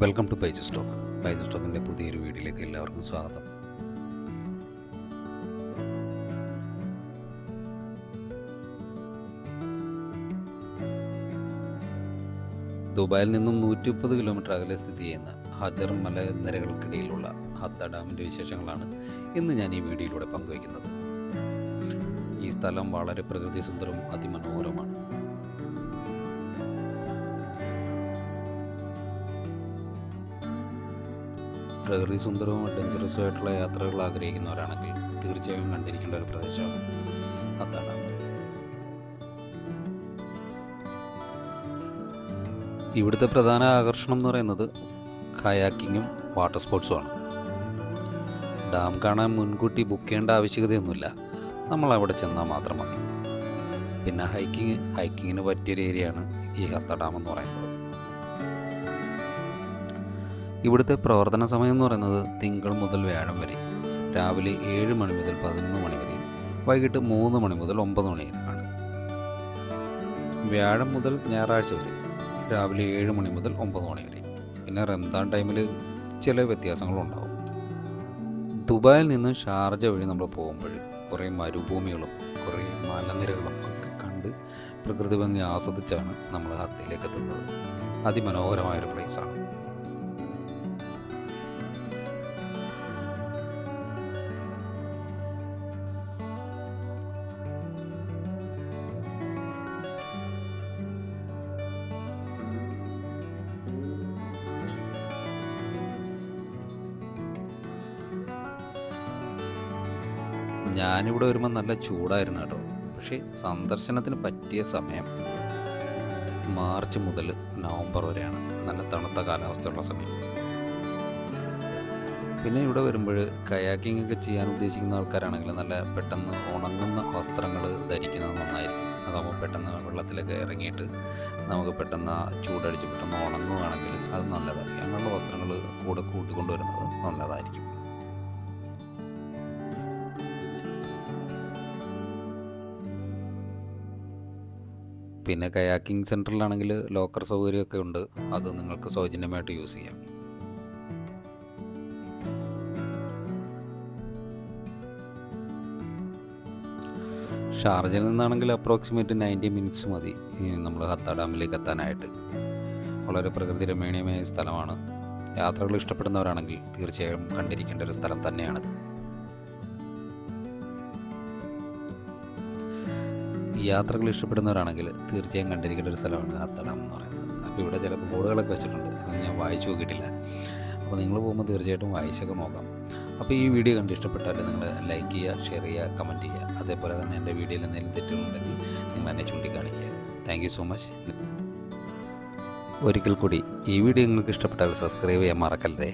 Welcome to page stock page സ്റ്റോക്കിന്റെ പുതിയൊരു വീഡിയോയിലേക്ക് എല്ലാവർക്കും സ്വാഗതം. ദുബായിൽ നിന്നും നൂറ്റി മുപ്പത് കിലോമീറ്റർ അകലെ സ്ഥിതി ചെയ്യുന്ന ഹജർ മലനിരകൾക്കിടയിലുള്ള ഹത്ത ഡാമിന്റെ വിശേഷങ്ങളാണ് ഇന്ന് ഞാൻ ഈ വീഡിയോയിലൂടെ പങ്കുവയ്ക്കുന്നത്. ഈ സ്ഥലം വളരെ പ്രകൃതി സുന്ദരവും അതിമനോഹരമാണ് പ്രകൃതി സുന്ദരവും അഡ്വഞ്ചറസും ആയിട്ടുള്ള യാത്രകൾ ആഗ്രഹിക്കുന്നവരാണെങ്കിൽ തീർച്ചയായും കണ്ടിരിക്കേണ്ട ഒരു പ്രദേശമാണ് അത്താണ്. ഇവിടുത്തെ പ്രധാന ആകർഷണം എന്ന് പറയുന്നത് കയാക്കിങ്ങും വാട്ടർ സ്പോർട്സുമാണ് ഡാം കാണാൻ മുൻകൂട്ടി ബുക്ക് ചെയ്യേണ്ട ആവശ്യകതയൊന്നുമില്ല. നമ്മൾ അവിടെ ചെന്നാൽ മാത്രം മതി. പിന്നെ ഹൈക്കിങ് ഹൈക്കിങ്ങിന് പറ്റിയൊരു ഏരിയയാണ് ഈ ഹത്ത ഡാം എന്ന് പറയുന്നത്. ഇവിടുത്തെ പ്രവർത്തന സമയം എന്ന് പറയുന്നത് തിങ്കൾ മുതൽ വ്യാഴം വരെ. രാവിലെ ഏഴ് മണി മുതൽ പതിനൊന്ന് മണി വരെ. വൈകിട്ട് മൂന്ന് മണി മുതൽ ഒമ്പത് മണി വരെയാണ് വ്യാഴം മുതൽ ഞായറാഴ്ച വരെ. രാവിലെ ഏഴ് മണി മുതൽ ഒമ്പത് മണി വരെ. പിന്നെ റംദാൻ ടൈമിൽ ചില വ്യത്യാസങ്ങളുണ്ടാവും ദുബായിൽ നിന്ന് ഷാർജ വഴി നമ്മൾ പോകുമ്പോൾ കുറേ മരുഭൂമികളും കുറേ മലനിരകളും ഒക്കെ കണ്ട് പ്രകൃതി ഭംഗി ആസ്വദിച്ചാണ് നമ്മൾ ഹത്തയിലേക്ക് എത്തുന്നത്. അതിമനോഹരമായൊരു പ്ലേസാണ് ഞാനിവിടെ വരുമ്പോൾ നല്ല ചൂടായിരുന്നു കേട്ടോ. പക്ഷേ സന്ദർശനത്തിന് പറ്റിയ സമയം മാർച്ച് മുതൽ നവംബർ വരെയാണ്. നല്ല തണുത്ത കാലാവസ്ഥയുള്ള സമയം. പിന്നെ ഇവിടെ വരുമ്പോൾ കയാക്കിംഗ് ഒക്കെ ചെയ്യാൻ ഉദ്ദേശിക്കുന്ന ആൾക്കാരാണെങ്കിൽ നല്ല പെട്ടെന്ന് ഉണങ്ങുന്ന വസ്ത്രങ്ങൾ ധരിക്കുന്നത് നന്നായിരിക്കും. അതാകുമ്പോൾ പെട്ടെന്ന് വെള്ളത്തിലൊക്കെ ഇറങ്ങിയിട്ട് നമുക്ക് പെട്ടെന്ന് ചൂടടിച്ച് പെട്ടെന്ന് ഉണങ്ങുകയാണെങ്കിൽ അത് നല്ലതായിരിക്കും. അങ്ങനെയുള്ള വസ്ത്രങ്ങൾ കൂടെ കൂട്ടിക്കൊണ്ടുവരുന്നത് നല്ലതായിരിക്കും. പിന്നെ കയാക്കിംഗ് സെന്ററിലാണെങ്കിൽ ലോക്കർ സൗകര്യമൊക്കെ ഉണ്ട്. അത് നിങ്ങൾക്ക് സൗജന്യമായിട്ട് യൂസ് ചെയ്യാം. ഷാർജയിൽ നിന്നാണെങ്കിൽ അപ്രോക്സിമേറ്റ് നയന്റി മിനിറ്റ്സ് മതി നമ്മൾ ഹത്ത ഡാമിലേക്ക് എത്താനായിട്ട്. വളരെ പ്രകൃതി രമണീയമായ സ്ഥലമാണ്. യാത്രകൾ ഇഷ്ടപ്പെടുന്നവരാണെങ്കിൽ തീർച്ചയായും കണ്ടിരിക്കേണ്ട ഒരു സ്ഥലം തന്നെയാണത്. യാത്രകൾ ഇഷ്ടപ്പെടുന്നവരാണെങ്കിൽ തീർച്ചയായും കണ്ടിരിക്കേണ്ട ഒരു സ്ഥലമാണ് അത്തടം എന്ന് പറയുന്നത്. അപ്പോൾ ഇവിടെ ചില ബോർഡുകളൊക്കെ വെച്ചിട്ടുണ്ട്. അത് ഞാൻ വായിച്ചു നോക്കിയിട്ടില്ല. അപ്പോൾ നിങ്ങൾ പോകുമ്പോൾ തീർച്ചയായിട്ടും വായിച്ചൊക്കെ നോക്കാം. അപ്പോൾ ഈ വീഡിയോ കണ്ട് ഇഷ്ടപ്പെട്ടാൽ നിങ്ങൾ ലൈക്ക് ചെയ്യുക ഷെയർ ചെയ്യുക കമന്റ് ചെയ്യുക. അതേപോലെ തന്നെ എന്റെ വീഡിയോയിൽ എന്തെങ്കിലും തെറ്റുകളുണ്ടെങ്കിൽ നിങ്ങൾ എന്നെ ചൂണ്ടിക്കാണിക്കുക. Thank so much. ഒരിക്കൽ കൂടി ഈ വീഡിയോ നിങ്ങൾക്ക് ഇഷ്ടപ്പെട്ടാൽ സബ്സ്ക്രൈബ് ചെയ്യാൻ മറക്കരുതേ.